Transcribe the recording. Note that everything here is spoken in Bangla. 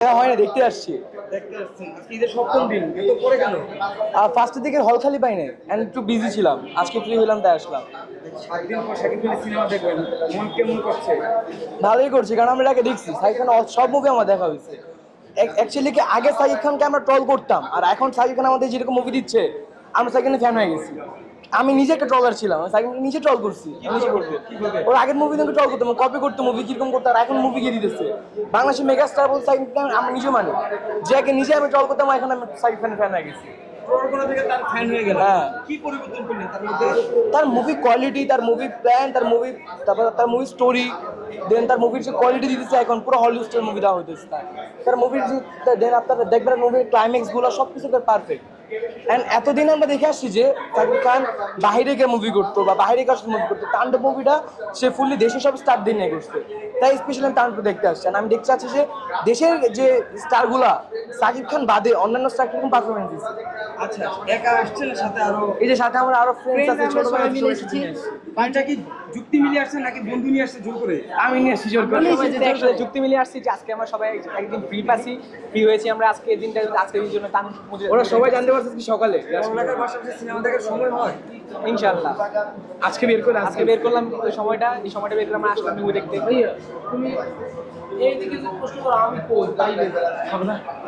হয় না দেখতে আসছি। আর ফার্স্টের দিকে হল খালি পাই নাই অ্যান্ড একটু বিজি ছিলাম। আজকে ফ্রি তাই আসলাম। ভালোই করছি কারণ আমরা এটাকে দেখছি সাকিব খান সব মুভি আমার দেখা হয়েছে। অ্যাকচুয়ালি কি আগে সাকিব খানকে আমরা ট্রল করতাম আর এখন সাকিব খান আমাদের যেরকম মুভি দিচ্ছে আমরা সাকিব খানের ফ্যান হয়ে গেছি। আমি নিজে একটা ট্রলার ছিলাম নিজে ট্রল করছি। ওর আগের মুভি থেকে ট্রল করতাম কপি করতো মুভি কীরকম করতো আর এখন মুভি গিয়ে দিতেছে। বাংলাদেশের মেগাস্টার বলতে আমি নিজে মানি। যে আগে নিজে আমি ট্রল করতাম এখন আমি সাকিব ফ্যান ফ্যান হয়ে গেছি। তার ফ্যান হয়ে মুভি কোয়ালিটি তার মুভি প্ল্যান তার মুভি তারপর তার মুভি স্টোরি দেন তার মুভির যে কোয়ালিটি দিতেছে এখন পুরো হলিউডের মুভি দেওয়া হইতেছে তার। মুভির যে দেন আপনার দেখবেন মুভির ক্লাইম্যাক্সগুলো সব কিছু তার পারফেক্ট অ্যান্ড এতদিন আমরা দেখে আসছি যে সাকিব খান বাইরে গিয়ে মুভি করতো বা বাইরে গিয়ে মুভি করতো। তাণ্ডব মুভিটা সে ফুললি দেশের সব স্টার দিয়ে নিয়ে করছে। তাই স্পেশালি আমি তাণ্ডব দেখতে আসছি। আমি দেখতে চাচ্ছি যে দেশের যে স্টারগুলা সাকিব খান বাদে অন্যান্য স্টার কীরকম পারফরমেন্স দিচ্ছে আচ্ছা একা আসছেন সাথে আরও এই যে সাথে আমার আরও ফ্রেন্ডস আছে ছোট ভাই মিলে এসেছি। পাঁচটা কি যুক্তি মিলিয়ে আসছেন নাকি বন্ধু নিয়ে আসছে জোর করে? আমি নিয়ে আসছি জোর করে। আসলে যুক্তি মিলিয়ে আসছি যে আজকে আমরা সবাই একদিন ফ্রি পাচ্ছি ফ্রি হয়েছি আমরা আজকে এই দিনটা আজকের এই জন্য তান ওরা সবাই জানতে পারছে কি সকালে। সিনেমা দেখার সময় হয়। ইনশাআল্লাহ। আজকে বের করে আজকে বের করলাম এই সময়টা এই সময়টা বের করে আমরা আসলাম মুভি দেখতে।